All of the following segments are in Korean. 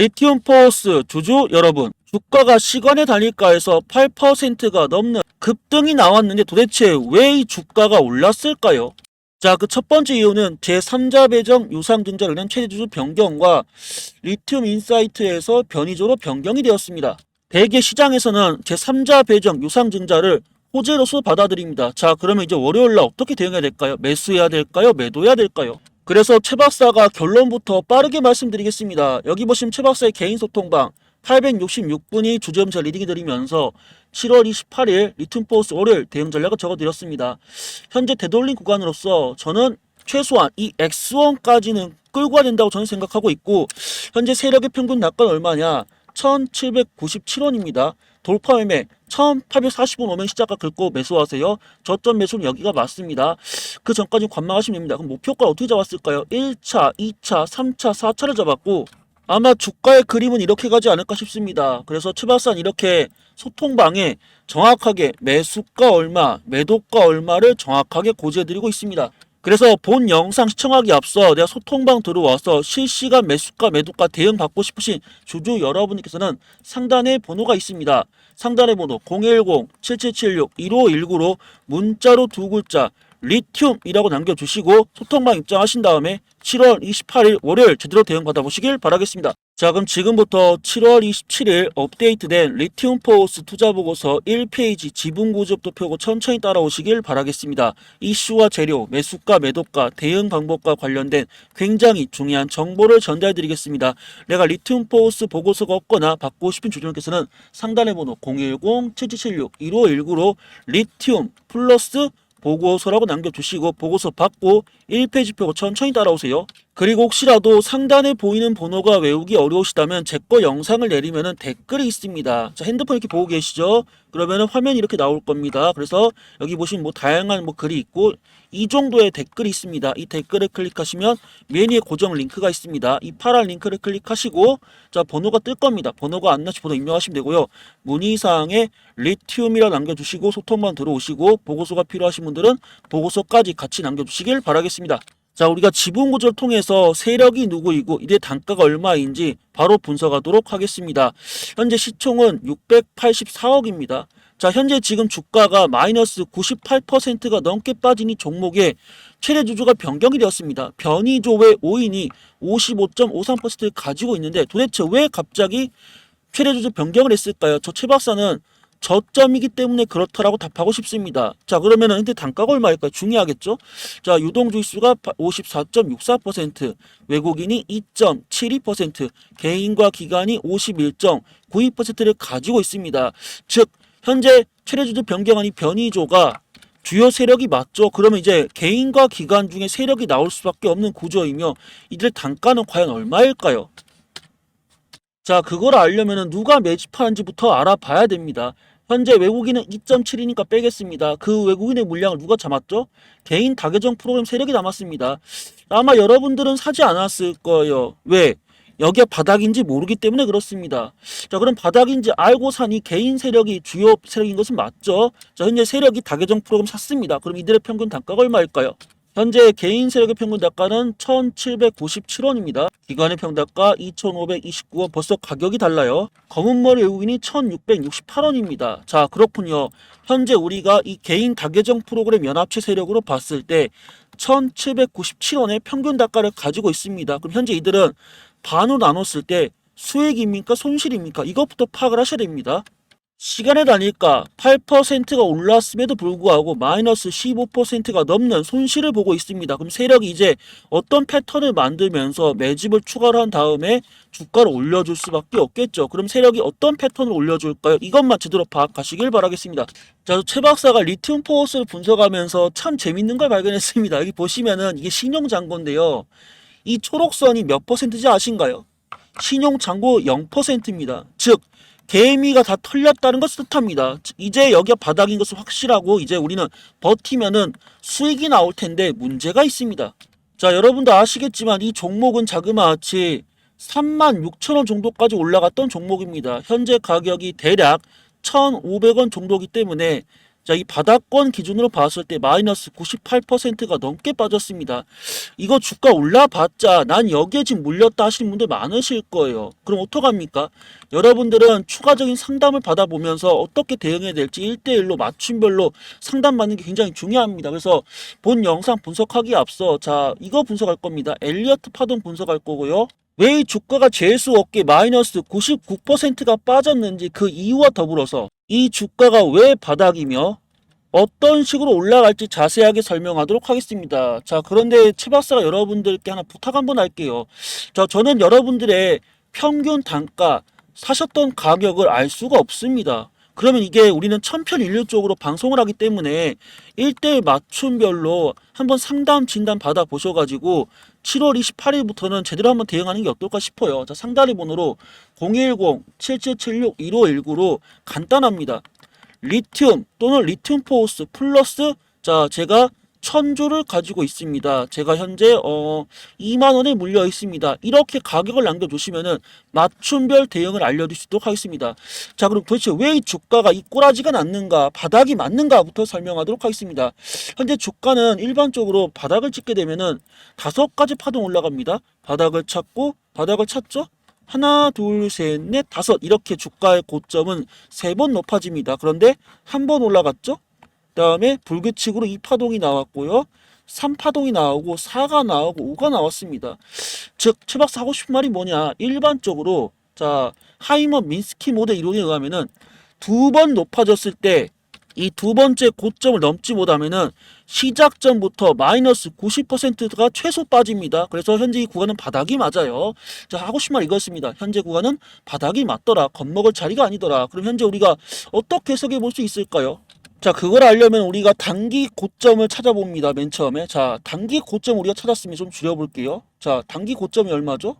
리튬 포스 주주 여러분, 주가가 시간의 단일가에서 8%가 넘는 급등이 나왔는데 도대체 왜 이 주가가 올랐을까요? 자, 그 첫 번째 이유는 제3자 배정 유상증자를 최대 주주 변경과 리튬 인사이트에서 변이적으로 변경이 되었습니다. 대개 시장에서는 제3자 배정 유상증자를 호재로서 받아들입니다. 자, 그러면 이제 월요일 날 어떻게 대응해야 될까요? 매수해야 될까요? 매도해야 될까요? 그래서 최 박사가 결론부터 빠르게 말씀드리겠습니다. 여기 보시면 최 박사의 개인 소통방 866분이 주점자 리딩이 드리면서 7월 28일 리튬포스 월요일 대응 전략을 적어드렸습니다. 현재 되돌림 구간으로서 저는 최소한 이 X1까지는 끌고 가야 된다고 저는 생각하고 있고 현재 세력의 평균 낙관 얼마냐 1797원입니다. 돌파 매매 1840원 오면 시작가 긁고 매수하세요. 저점 매수는 여기가 맞습니다. 그 전까지 관망하시면 됩니다. 그럼 목표가 어떻게 잡았을까요? 1차, 2차, 3차, 4차를 잡았고 아마 주가의 그림은 이렇게 가지 않을까 싶습니다. 그래서 최박사는 이렇게 소통방에 정확하게 매수가 얼마, 매도가 얼마를 정확하게 고지해드리고 있습니다. 그래서 본 영상 시청하기 앞서 내가 소통방 들어와서 실시간 매수가 매도가 대응 받고 싶으신 주주 여러분께서는 상단에 번호가 있습니다. 상단의 번호 010-7776-1519로 문자로 두 글자 리튬이라고 남겨주시고 소통방 입장하신 다음에 7월 28일 월요일 제대로 대응 받아보시길 바라겠습니다. 자 그럼 지금부터 7월 27일 업데이트된 리튬 포스 투자 보고서 1페이지 지분 구조부터 펴고 천천히 따라오시길 바라겠습니다. 이슈와 재료, 매수가, 매도가, 대응 방법과 관련된 굉장히 중요한 정보를 전달해 드리겠습니다. 내가 리튬 포스 보고서가 없거나 받고 싶은 주주님께서는 상단의 번호 010-7776-1519로 리튬 플러스 보고서라고 남겨주시고 보고서 받고 1페이지 펴고 천천히 따라오세요. 그리고 혹시라도 상단에 보이는 번호가 외우기 어려우시다면 제 거 영상을 내리면은 댓글이 있습니다. 자 핸드폰 이렇게 보고 계시죠? 그러면은 화면이 이렇게 나올 겁니다. 그래서 여기 보시면 뭐 다양한 뭐 글이 있고 이 정도의 댓글이 있습니다. 이 댓글을 클릭하시면 메뉴에 고정 링크가 있습니다. 이 파란 링크를 클릭하시고 자 번호가 뜰 겁니다. 번호가 안 나시 번호 입력하시면 되고요. 문의사항에 리튬이라 남겨주시고 소통만 들어오시고 보고서가 필요하신 분들은 보고서까지 같이 남겨주시길 바라겠습니다. 자, 우리가 지분 구조를 통해서 세력이 누구이고 이들 단가가 얼마인지 바로 분석하도록 하겠습니다. 현재 시총은 684억입니다. 자, 현재 지금 주가가 마이너스 98%가 넘게 빠진 이 종목에 최대 주주가 변경이 되었습니다. 변이조의 5인이 55.53%를 가지고 있는데 도대체 왜 갑자기 최대 주주 변경을 했을까요? 저 최 박사는 저점이기 때문에 그렇다라고 답하고 싶습니다. 자, 그러면은 근데 단가가 얼마일까요? 중요하겠죠? 자, 유동주의수가 54.64%, 외국인이 2.72%, 개인과 기관이 51.92%를 가지고 있습니다. 즉, 현재 최대주주 변경안이 변이조가 주요 세력이 맞죠. 그러면 이제 개인과 기관 중에 세력이 나올 수밖에 없는 구조이며 이들 단가는 과연 얼마일까요? 자, 그걸 알려면 누가 매집하는지부터 알아봐야 됩니다. 현재 외국인은 2.7이니까 빼겠습니다. 그 외국인의 물량을 누가 잡았죠? 개인 다계정 프로그램 세력이 남았습니다. 아마 여러분들은 사지 않았을 거예요. 왜? 여기가 바닥인지 모르기 때문에 그렇습니다. 자, 그럼 바닥인지 알고 사니 개인 세력이 주요 세력인 것은 맞죠? 자, 현재 세력이 다계정 프로그램 샀습니다. 그럼 이들의 평균 단가가 얼마일까요? 현재 개인 세력의 평균 단가는 1,797원입니다. 기관의 평단가 2,529원. 벌써 가격이 달라요. 검은머리 외국인이 1,668원입니다. 자, 그렇군요. 현재 우리가 이 개인 다계정 프로그램 연합체 세력으로 봤을 때 1,797원의 평균 단가를 가지고 있습니다. 그럼 현재 이들은 반으로 나눴을 때 수익입니까? 손실입니까? 이것부터 파악을 하셔야 됩니다. 시간의 단위가 8%가 올랐음에도 불구하고 마이너스 15%가 넘는 손실을 보고 있습니다. 그럼 세력이 이제 어떤 패턴을 만들면서 매집을 추가를 한 다음에 주가를 올려줄 수밖에 없겠죠. 그럼 세력이 어떤 패턴을 올려줄까요? 이것만 제대로 파악하시길 바라겠습니다. 자, 최 박사가 리튬 포스를 분석하면서 참 재밌는 걸 발견했습니다. 여기 보시면은 이게 신용 잔고인데요. 이 초록선이 몇 퍼센트인지 아신가요? 신용 잔고 0%입니다. 즉 개미가 다 털렸다는 것을 뜻합니다. 이제 여기가 바닥인 것은 확실하고 이제 우리는 버티면은 수익이 나올 텐데 문제가 있습니다. 자, 여러분도 아시겠지만 이 종목은 자그마치 3만 6천 원 정도까지 올라갔던 종목입니다. 현재 가격이 대략 1,500원 정도이기 때문에 자, 이 바닥권 기준으로 봤을 때 마이너스 98%가 넘게 빠졌습니다. 이거 주가 올라봤자 난 여기에 지금 물렸다 하시는 분들 많으실 거예요. 그럼 어떡합니까? 여러분들은 추가적인 상담을 받아보면서 어떻게 대응해야 될지 1대1로 맞춤별로 상담받는 게 굉장히 중요합니다. 그래서 본 영상 분석하기에 앞서 자, 이거 분석할 겁니다. 엘리어트 파동 분석할 거고요. 왜 이 주가가 재수 없게 마이너스 99%가 빠졌는지 그 이유와 더불어서 이 주가가 왜 바닥이며 어떤 식으로 올라갈지 자세하게 설명하도록 하겠습니다. 자, 그런데 최 박사가 여러분들께 하나 부탁 한번 할게요. 자, 저는 여러분들의 평균 단가 사셨던 가격을 알 수가 없습니다. 그러면 이게 우리는 천편일률적으로 방송을 하기 때문에 1대1 맞춤별로 한번 상담 진단 받아 보셔가지고 7월 28일부터는 제대로 한번 대응하는 게 어떨까 싶어요. 자, 상단의 번호로 010-7776-1519로 간단합니다. 리튬 또는 리튬 포스 플러스 자 제가 천조를 가지고 있습니다. 제가 현재 어 2만 원에 물려 있습니다. 이렇게 가격을 남겨주시면은 맞춤별 대응을 알려드리도록 하겠습니다. 자 그럼 도대체 왜 이 주가가 이 꼬라지가 났는가 바닥이 맞는가부터 설명하도록 하겠습니다. 현재 주가는 일반적으로 바닥을 찍게 되면은 다섯 가지 파동 올라갑니다. 바닥을 찾고 바닥을 찾죠. 하나, 둘, 셋, 넷, 다섯 이렇게 주가의 고점은 세 번 높아집니다. 그런데 한 번 올라갔죠? 그다음에 불규칙으로 2파동이 나왔고요. 3파동이 나오고 4가 나오고 5가 나왔습니다. 즉, 최 박사 하고 싶은 말이 뭐냐? 일반적으로 자, 하이먼 민스키 모델 이론에 의하면은 두 번 높아졌을 때 이 두 번째 고점을 넘지 못하면은 시작전부터 마이너스 90%가 최소 빠집니다. 그래서 현재 이 구간은 바닥이 맞아요. 자, 하고 싶은 말 이거였습니다. 현재 구간은 바닥이 맞더라. 겁먹을 자리가 아니더라. 그럼 현재 우리가 어떻게 해석해 볼 수 있을까요? 자, 그걸 알려면 우리가 단기 고점을 찾아봅니다. 맨 처음에. 자, 단기 고점 우리가 찾았으면 좀 줄여볼게요. 자, 단기 고점이 얼마죠?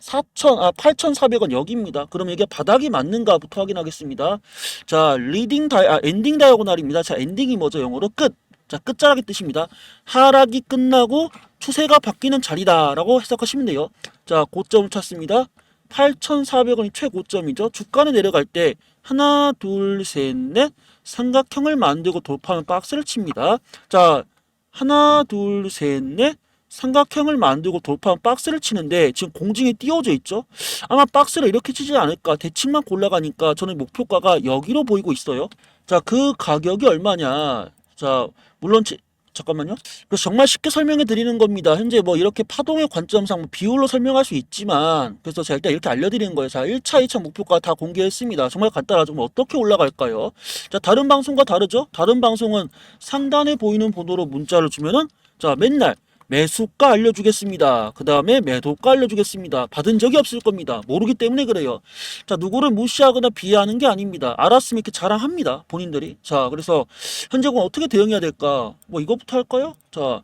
4천, 아, 8,400원 여기입니다. 그럼 이게 바닥이 맞는가부터 확인하겠습니다. 자, 리딩 다이, 아, 엔딩 다이아고날입니다. 자, 엔딩이 뭐죠? 영어로 끝. 자, 끝자락의 뜻입니다. 하락이 끝나고 추세가 바뀌는 자리다 라고 해석하시면 돼요. 자, 고점을 찾습니다. 8,400원이 최고점이죠. 주가는 내려갈 때 하나, 둘, 셋, 넷 삼각형을 만들고 돌파하면 박스를 칩니다. 자, 하나, 둘, 셋, 넷 삼각형을 만들고 돌파하면 박스를 치는데 지금 공중에 띄워져 있죠. 아마 박스를 이렇게 치지 않을까 대칭만 골라가니까 저는 목표가가 여기로 보이고 있어요. 자, 그 가격이 얼마냐? 자, 물론 제- 잠깐만요. 그래서 정말 쉽게 설명해 드리는 겁니다. 현재 뭐 이렇게 파동의 관점상 뭐 비율로 설명할 수 있지만 그래서 제가 일단 이렇게 알려드리는 거예요. 자, 1차, 2차 목표가 다 공개했습니다. 정말 간단하죠. 어떻게 올라갈까요? 자, 다른 방송과 다르죠? 다른 방송은 상단에 보이는 번호로 문자를 주면은 자, 맨날 매수가 알려주겠습니다. 그 다음에 매도가 알려주겠습니다. 받은 적이 없을 겁니다. 모르기 때문에 그래요. 자, 누구를 무시하거나 비하하는 게 아닙니다. 알았으면 이렇게 자랑합니다. 본인들이. 자, 그래서 현재 공 어떻게 대응해야 될까? 뭐 이것부터 할까요? 자,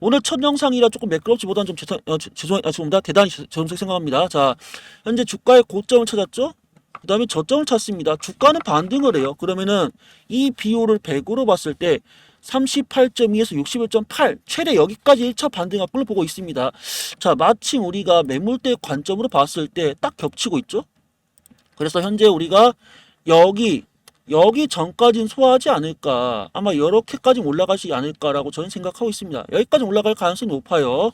오늘 첫 영상이라 조금 매끄럽지보다는 좀 죄송, 어, 죄- 죄송, 아, 죄송합니다. 대단히 죄- 죄송스럽게 생각합니다. 자, 현재 주가의 고점을 찾았죠? 그 다음에 저점을 찾습니다. 주가는 반등을 해요. 그러면은 이 비율을 100으로 봤을 때 38.2에서 61.8 최대 여기까지 1차 반등 압권을 보고 있습니다. 자, 마침 우리가 매물대 관점으로 봤을 때 딱 겹치고 있죠? 그래서 현재 우리가 여기 여기 전까지는 소화하지 않을까 아마 이렇게까지 올라가지 않을까라고 저는 생각하고 있습니다. 여기까지 올라갈 가능성이 높아요.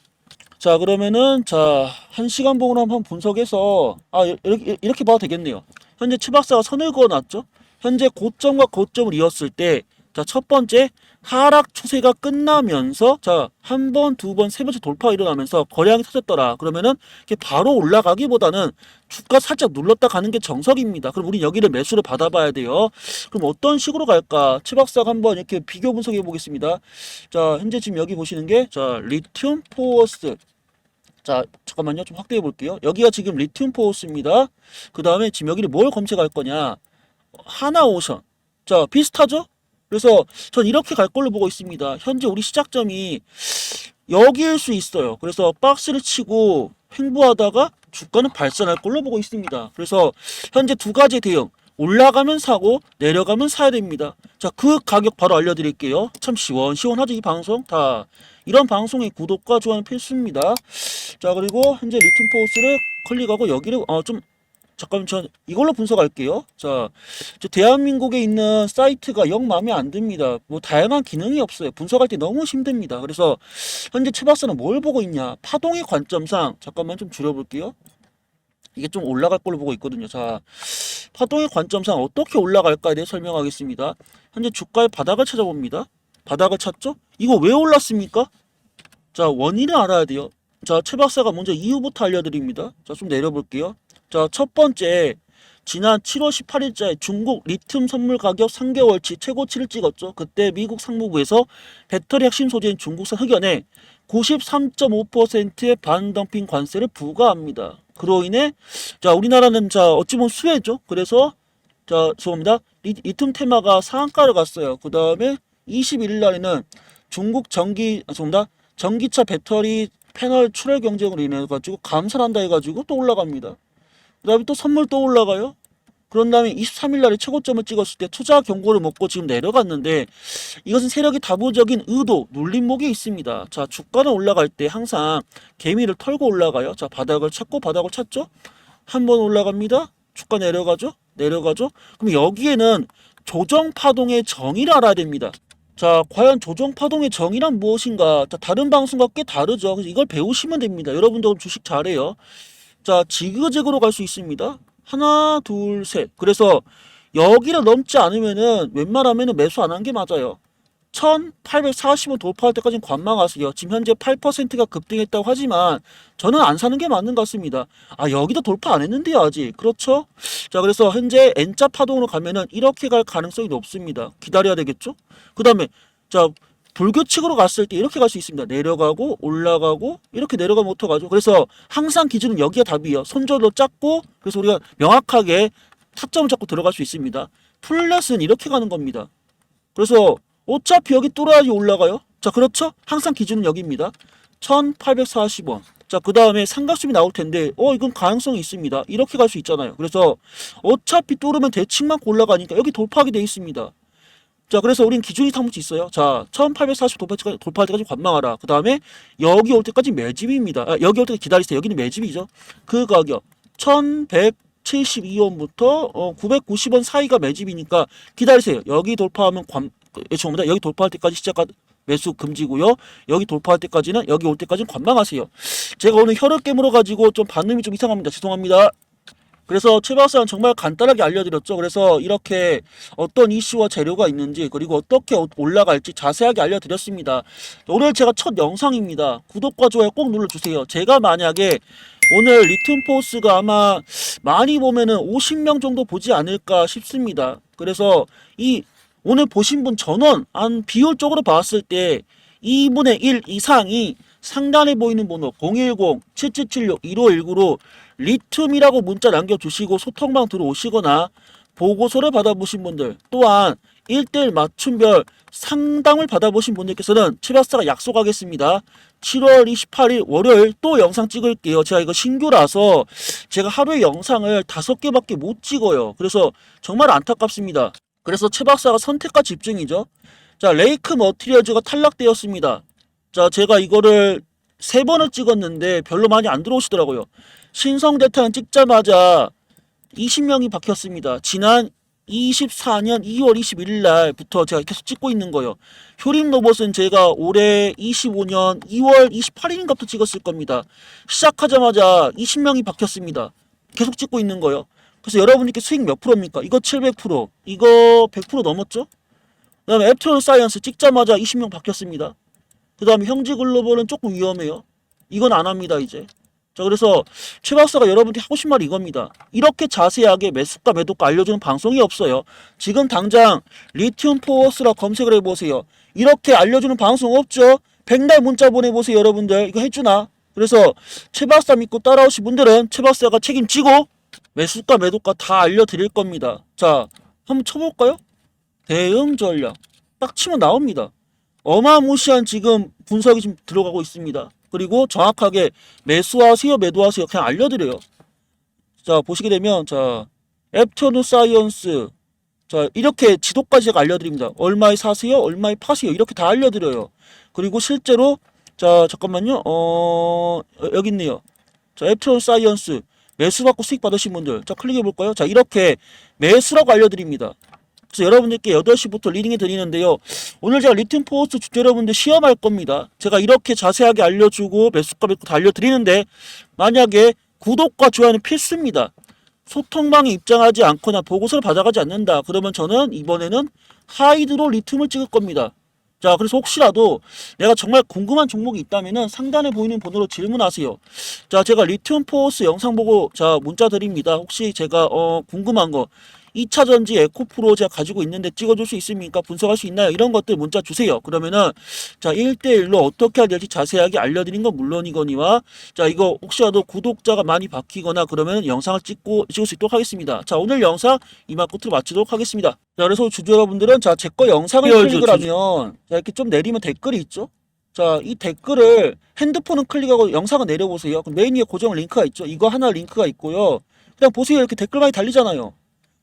자 그러면은 자 1시간 봉으로 한번 분석해서 아 이렇게 이렇게 봐도 되겠네요. 현재 최 박사가 선을 그어놨죠. 현재 고점과 고점을 이었을 때 자 첫 번째 하락 추세가 끝나면서 자 한 번, 두 번, 세 번째 돌파가 일어나면서 거래량이 터졌더라. 그러면은 이게 바로 올라가기보다는 주가 살짝 눌렀다 가는 게 정석입니다. 그럼 우리 여기를 매수를 받아봐야 돼요. 그럼 어떤 식으로 갈까? 최 박사가 한번 이렇게 비교 분석해 보겠습니다. 자 현재 지금 여기 보시는 게 자 리튬 포어스 자 잠깐만요 좀 확대해 볼게요. 여기가 지금 리튬 포어스입니다. 그 다음에 지금 여기를 뭘 검색할 거냐? 하나 오션. 자 비슷하죠? 그래서 전 이렇게 갈 걸로 보고 있습니다. 현재 우리 시작점이 여기일 수 있어요. 그래서 박스를 치고 횡보하다가 주가는 발산할 걸로 보고 있습니다. 그래서 현재 두 가지 대응. 올라가면 사고 내려가면 사야 됩니다. 자, 그 가격 바로 알려드릴게요. 참 시원 시원하죠 이 방송. 다 이런 방송의 구독과 좋아요는 필수입니다. 자, 그리고 현재 리튬 포스를 클릭하고 여기를 어 좀 잠깐만 전 이걸로 분석할게요. 자, 저 대한민국에 있는 사이트가 영 마음에 안 듭니다. 뭐 다양한 기능이 없어요. 분석할 때 너무 힘듭니다. 그래서 현재 최 박사는 뭘 보고 있냐? 파동의 관점상 잠깐만 좀 줄여볼게요. 이게 좀 올라갈 걸로 보고 있거든요. 자, 파동의 관점상 어떻게 올라갈까에 대해 설명하겠습니다. 현재 주가의 바닥을 찾아봅니다. 바닥을 찾죠? 이거 왜 올랐습니까? 자, 원인을 알아야 돼요. 자, 최 박사가 먼저 이유부터 알려드립니다. 자, 좀 내려볼게요. 자, 첫 번째, 지난 7월 18일자에 중국 리튬 선물 가격 3개월치 최고치를 찍었죠. 그때 미국 상무부에서 배터리 핵심 소재인 중국산 흑연에 93.5%의 반덤핑 관세를 부과합니다. 그로 인해 자 우리나라는 자 어찌 보면 수혜죠. 그래서 자 죄송합니다. 리, 리튬 테마가 상한가를 갔어요. 그 다음에 21일 날에는 중국 전기 아, 죄송합니다. 전기차 배터리 패널 출혈 경쟁으로 인해 가지고 감산한다 해가지고 또 올라갑니다. 그 다음에 또 선물 또 올라가요. 그런 다음에 23일 날에 최고점을 찍었을 때 투자 경고를 먹고 지금 내려갔는데 이것은 세력이 다부적인 의도, 눌림목이 있습니다. 자, 주가는 올라갈 때 항상 개미를 털고 올라가요. 자, 바닥을 찾고 바닥을 찾죠. 한 번 올라갑니다. 주가 내려가죠. 내려가죠. 그럼 여기에는 조정 파동의 정의를 알아야 됩니다. 자, 과연 조정 파동의 정의란 무엇인가? 자, 다른 방송과 꽤 다르죠. 그래서 이걸 배우시면 됩니다. 여러분도 주식 잘해요. 자, 지그재그로 갈 수 있습니다. 하나, 둘, 셋. 그래서 여기를 넘지 않으면은 웬만하면은 매수 안 한 게 맞아요. 1840원 돌파할 때까지는 관망하세요. 지금 현재 8%가 급등했다고 하지만 저는 안 사는 게 맞는 것 같습니다. 아, 여기도 돌파 안 했는데요, 아직. 그렇죠? 자, 그래서 현재 N자 파동으로 가면은 이렇게 갈 가능성이 높습니다. 기다려야 되겠죠? 그 다음에, 자, 불규칙으로 갔을 때 이렇게 갈 수 있습니다. 내려가고 올라가고 이렇게 내려가면 어떡하죠? 그래서 항상 기준은 여기가 답이에요. 손절로 잡고 그래서 우리가 명확하게 타점을 잡고 들어갈 수 있습니다. 플랫은 이렇게 가는 겁니다. 그래서 어차피 여기 뚫어야지 올라가요. 자, 그렇죠? 항상 기준은 여기입니다. 1840원. 자, 그 다음에 삼각수이 나올 텐데, 어, 이건 가능성이 있습니다. 이렇게 갈 수 있잖아요. 그래서 어차피 뚫으면 대칭만 올라가니까 여기 돌파하게 돼 있습니다. 자, 그래서 우린 기준이 상무치 있어요. 자, 1840 돌파, 돌파할 때까지 관망하라. 그 다음에 여기 올 때까지 매집입니다. 아, 여기 올 때까지 기다리세요. 여기는 매집이죠. 그 가격 1172원부터 어, 990원 사이가 매집이니까 기다리세요. 여기 돌파하면 관, 죄송합니다. 여기 돌파할 때까지 시작하 매수 금지고요. 여기 돌파할 때까지는 여기 올 때까지는 관망하세요. 제가 오늘 혈액 깨물어 가지고 좀 반응이 좀 이상합니다. 죄송합니다. 그래서 최 박사는 정말 간단하게 알려드렸죠. 그래서 이렇게 어떤 이슈와 재료가 있는지 그리고 어떻게 올라갈지 자세하게 알려드렸습니다. 오늘 제가 첫 영상입니다. 구독과 좋아요 꼭 눌러주세요. 제가 만약에 오늘 리튬포스가 아마 많이 보면은 50명 정도 보지 않을까 싶습니다. 그래서 이 오늘 보신 분 전원 한 비율적으로 봤을 때 2분의 1 이상이 상단에 보이는 번호 010-7776-1519로 리튬이라고 문자 남겨주시고 소통방 들어오시거나 보고서를 받아보신 분들 또한 1대1 맞춤별 상담을 받아보신 분들께서는 최박사가 약속하겠습니다. 7월 28일 월요일 또 영상 찍을게요. 제가 이거 신규라서 제가 하루에 영상을 다섯 개밖에 못 찍어요. 그래서 정말 안타깝습니다. 그래서 최 박사가 선택과 집중이죠. 자, 레이크 머티리얼즈가 탈락되었습니다. 자, 제가 이거를 세 번을 찍었는데 별로 많이 안 들어오시더라고요. 신성대탄 찍자마자 20명이 박혔습니다. 지난 24년 2월 21일 날부터 제가 계속 찍고 있는 거예요. 효림 로봇은 제가 올해 25년 2월 28일인가부터 찍었을 겁니다. 시작하자마자 20명이 박혔습니다. 계속 찍고 있는 거예요. 그래서 여러분들께 수익 몇 프로입니까? 이거 700%, 이거 100% 넘었죠? 그 다음에 애프터 사이언스 찍자마자 20명 바뀌었습니다. 그 다음에 형지 글로벌은 조금 위험해요. 이건 안 합니다, 이제. 자, 그래서 최 박사가 여러분들이 하고 싶은 말이 이겁니다. 이렇게 자세하게 매수가 매도가 알려주는 방송이 없어요. 지금 당장 리튬 포어스라 검색을 해보세요. 이렇게 알려주는 방송 없죠? 백날 문자 보내보세요, 여러분들. 이거 해주나? 그래서 최 박사 믿고 따라오신 분들은 최 박사가 책임지고 매수가 매도가 다 알려드릴 겁니다. 자, 한번 쳐볼까요? 대응 전략. 딱 치면 나옵니다. 어마무시한 지금 분석이 지금 들어가고 있습니다. 그리고 정확하게 매수하세요, 매도하세요. 그냥 알려드려요. 자, 보시게 되면, 자, 애프터누 사이언스. 자, 이렇게 지도까지 제가 알려드립니다. 얼마에 사세요, 얼마에 파세요. 이렇게 다 알려드려요. 그리고 실제로, 자, 잠깐만요. 어, 여기 있네요. 자, 애프터누 사이언스. 매수 받고 수익 받으신 분들 자 클릭해 볼까요? 자 이렇게 매수라고 알려드립니다. 여러분들께 8시부터 리딩해 드리는데요. 오늘 제가 리튬 포스트 주주 여러분들 시험할 겁니다. 제가 이렇게 자세하게 알려주고 매도 다 알려드리는데 만약에 구독과 좋아요는 필수입니다. 소통방에 입장하지 않거나 보고서를 받아가지 않는다. 그러면 저는 이번에는 하이드로 리튬을 찍을 겁니다. 자, 그래서 혹시라도 내가 정말 궁금한 종목이 있다면은 상단에 보이는 번호로 질문하세요. 자, 제가 리튬 포스 영상 보고 자, 문자 드립니다. 혹시 제가 어 궁금한 거 2차 전지 에코프로 제가 가지고 있는데 찍어줄 수 있습니까? 분석할 수 있나요? 이런 것들 문자 주세요. 그러면은 자 1대1로 어떻게 해야 될지 자세하게 알려드린 건 물론이거니와 자 이거 혹시라도 구독자가 많이 바뀌거나 그러면 영상을 찍고 찍을 수 있도록 하겠습니다. 자 오늘 영상 이만 끝으로 마치도록 하겠습니다. 자 그래서 주주 여러분들은 자 제 거 영상을 클릭을 하면 자 이렇게 좀 내리면 댓글이 있죠. 자, 이 댓글을 핸드폰은 클릭하고 영상을 내려보세요. 그럼 메인 위에 고정 링크가 있죠. 이거 하나 링크가 있고요. 그냥 보세요. 이렇게 댓글 많이 달리잖아요.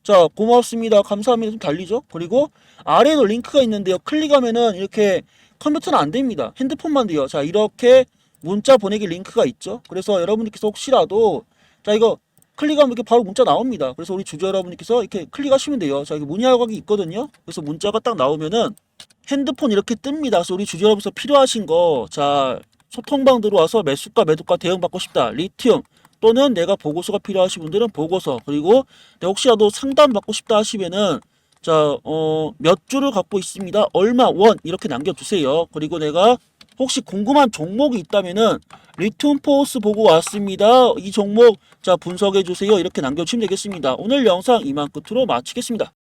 자, 고맙습니다. 감사합니다. 좀 달리죠. 그리고 아래에도 링크가 있는데요. 클릭하면은 이렇게 컴퓨터는 안 됩니다. 핸드폰만 돼요. 자, 이렇게 문자 보내기 링크가 있죠. 그래서 여러분들께서 혹시라도 자, 이거 클릭하면 이렇게 바로 문자 나옵니다. 그래서 우리 주주 여러분께서 이렇게 클릭하시면 돼요. 자, 여기 문의하기 있거든요. 그래서 문자가 딱 나오면은 핸드폰 이렇게 뜹니다. 그래서 우리 주주 여러분께서 필요하신 거, 자, 소통방 들어와서 매수가, 매도가 대응받고 싶다. 리튬 또는 내가 보고서가 필요하신 분들은 보고서 그리고 혹시라도 상담 받고 싶다 하시면은 자, 어, 몇 주를 갖고 있습니다. 얼마 원 이렇게 남겨주세요. 그리고 내가 혹시 궁금한 종목이 있다면은 리튬 포스 보고 왔습니다. 이 종목 자 분석해 주세요. 이렇게 남겨주시면 되겠습니다. 오늘 영상 이만 끝으로 마치겠습니다.